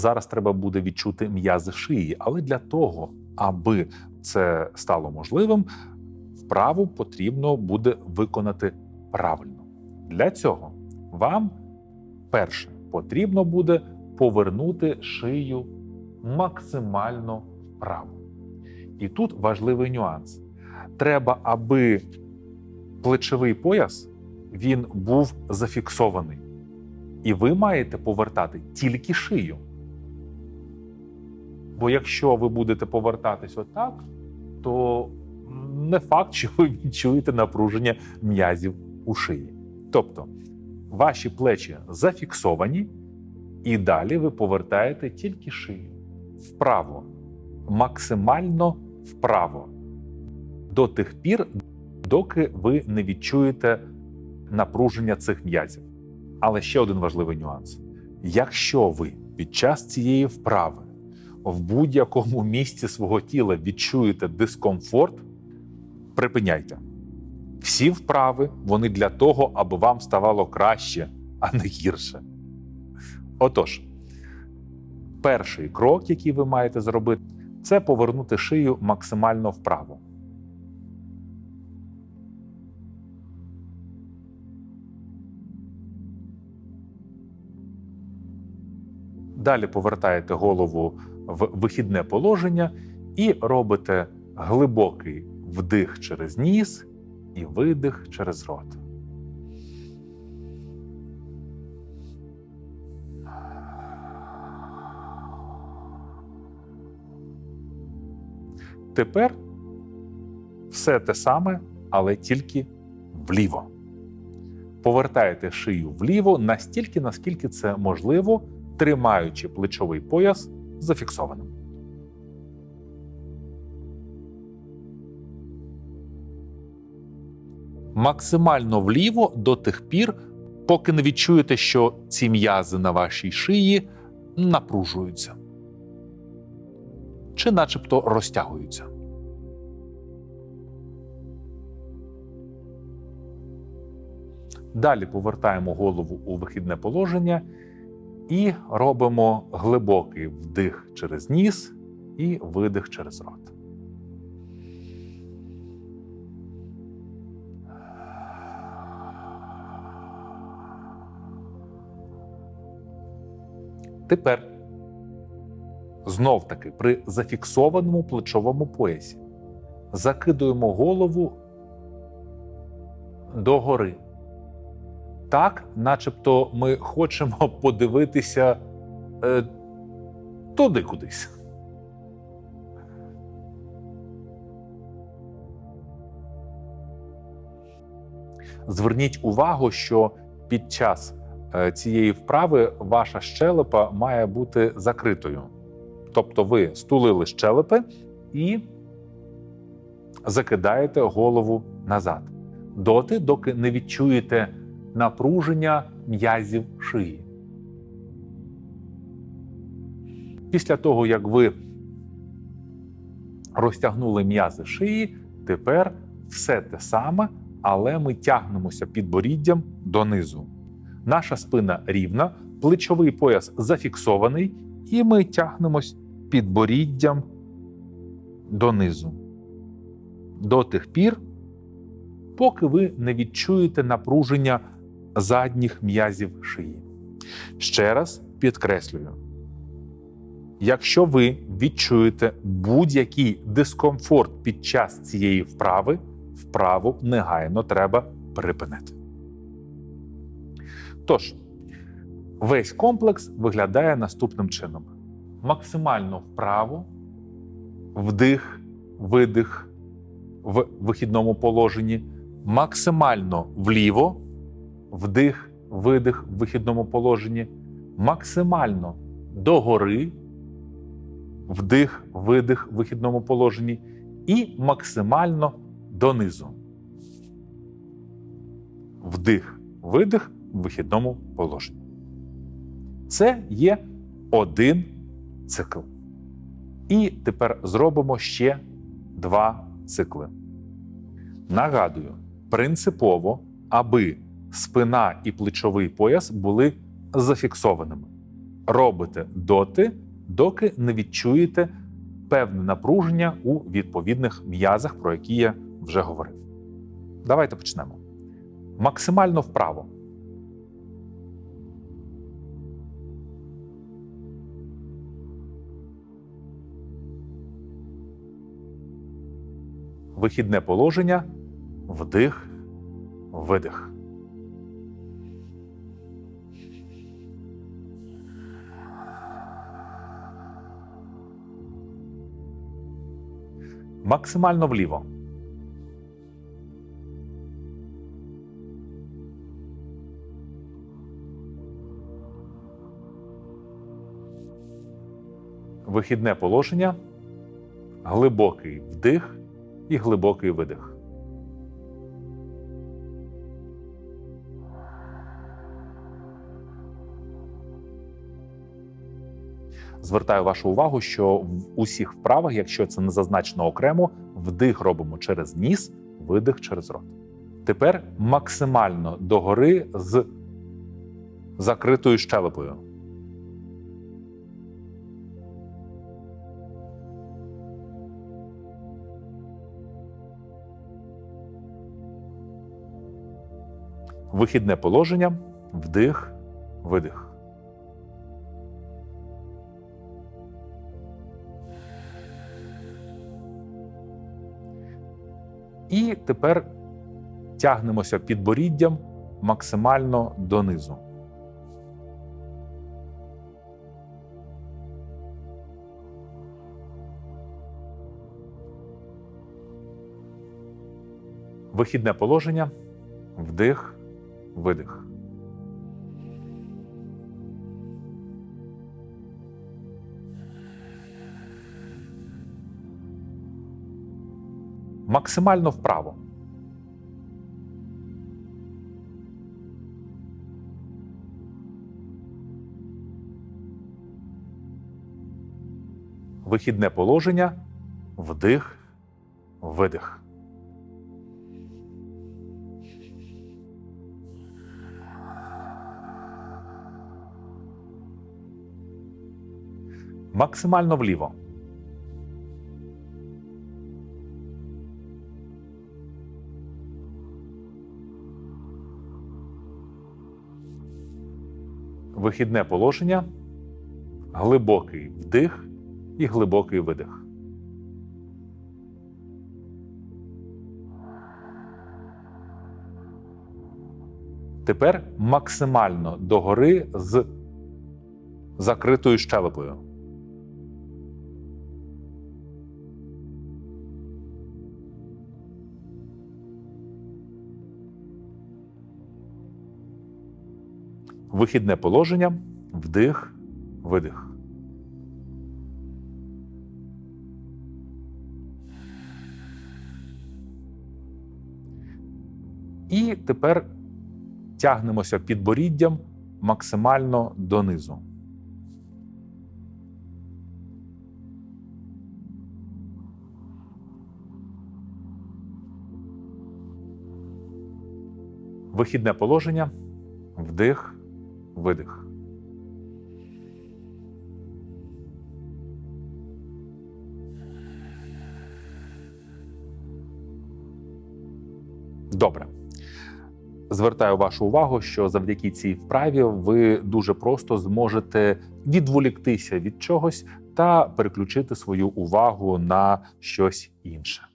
зараз треба буде відчути м'язи шиї, але для того, аби це стало можливим, вправу потрібно буде виконати правильно. Для цього вам перше потрібно буде повернути шию максимально вправо. І тут важливий нюанс. Треба, аби плечовий пояс він був зафіксований. І ви маєте повертати тільки шию. Бо якщо ви будете повертатись отак, то не факт, що ви відчуєте напруження м'язів у шиї. Тобто ваші плечі зафіксовані, і далі ви повертаєте тільки шию вправо, максимально вправо, до тих пір, доки ви не відчуєте напруження цих м'язів. Але ще один важливий нюанс: якщо ви під час цієї вправи в будь-якому місці свого тіла відчуєте дискомфорт, припиняйте. Всі вправи вони для того, аби вам ставало краще, а не гірше. Отож, перший крок, який ви маєте зробити, це повернути шию максимально вправо. Далі повертаєте голову в вихідне положення і робите глибокий вдих через ніс і видих через рот. Тепер все те саме, але тільки вліво. Повертаєте шию вліво настільки, наскільки це можливо, тримаючи плечовий пояс зафіксованим. Максимально вліво до тих пір, поки не відчуєте, що ці м'язи на вашій шиї напружуються чи начебто розтягуються. Далі повертаємо голову у вихідне положення і робимо глибокий вдих через ніс і видих через рот. Тепер знов таки при зафіксованому плечовому поясі закидуємо голову догори. Так, начебто ми хочемо подивитися е, туди кудись. Зверніть увагу, що під час е, цієї вправи ваша щелепа має бути закритою. Тобто ви стулили щелепи і закидаєте голову назад. Доти, доки не відчуєте напруження м'язів шиї. Після того, як ви розтягнули м'язи шиї, тепер все те саме, але ми тягнемося підборіддям донизу. Наша спина рівна, плечовий пояс зафіксований, і ми тягнемось підборіддям донизу. До тих пір, поки ви не відчуєте напруження задніх м'язів шиї. Ще раз підкреслюю: якщо ви відчуєте будь-який дискомфорт під час цієї вправи, вправу негайно треба припинити. Тож, весь комплекс виглядає наступним чином: максимально вправо, вдих, видих в вихідному положенні, максимально вліво, вдих, видих в вихідному положенні, максимально догори, вдих, видих в вихідному положенні, і максимально донизу. Вдих, видих в вихідному положенні. Це є один цикл. І тепер зробимо ще два цикли. Нагадую, принципово, аби спина і плечовий пояс були зафіксованими. робите доти, доки не відчуєте певне напруження у відповідних м'язах, про які я вже говорив. Давайте почнемо. Максимально вправо. Вихідне положення, вдих, видих. Максимально вліво. Вихідне положення, глибокий вдих і глибокий видих. Звертаю вашу увагу, що в усіх вправах, якщо це не зазначено окремо, вдих робимо через ніс, видих через рот. Тепер максимально догори з закритою щелепою. Вихідне положення, вдих, видих. І тепер тягнемося підборіддям максимально донизу. Вихідне положення, вдих, видих. Максимально вправо. Вихідне положення, вдих, видих. Максимально вліво. Вихідне положення, глибокий вдих і глибокий видих. Тепер максимально догори з закритою щелепою. Вихідне положення, вдих, видих. І тепер тягнемося підборіддям максимально донизу. Вихідне положення, вдих, видих. Добре. Звертаю вашу увагу, що завдяки цій вправі ви дуже просто зможете відволіктися від чогось та переключити свою увагу на щось інше.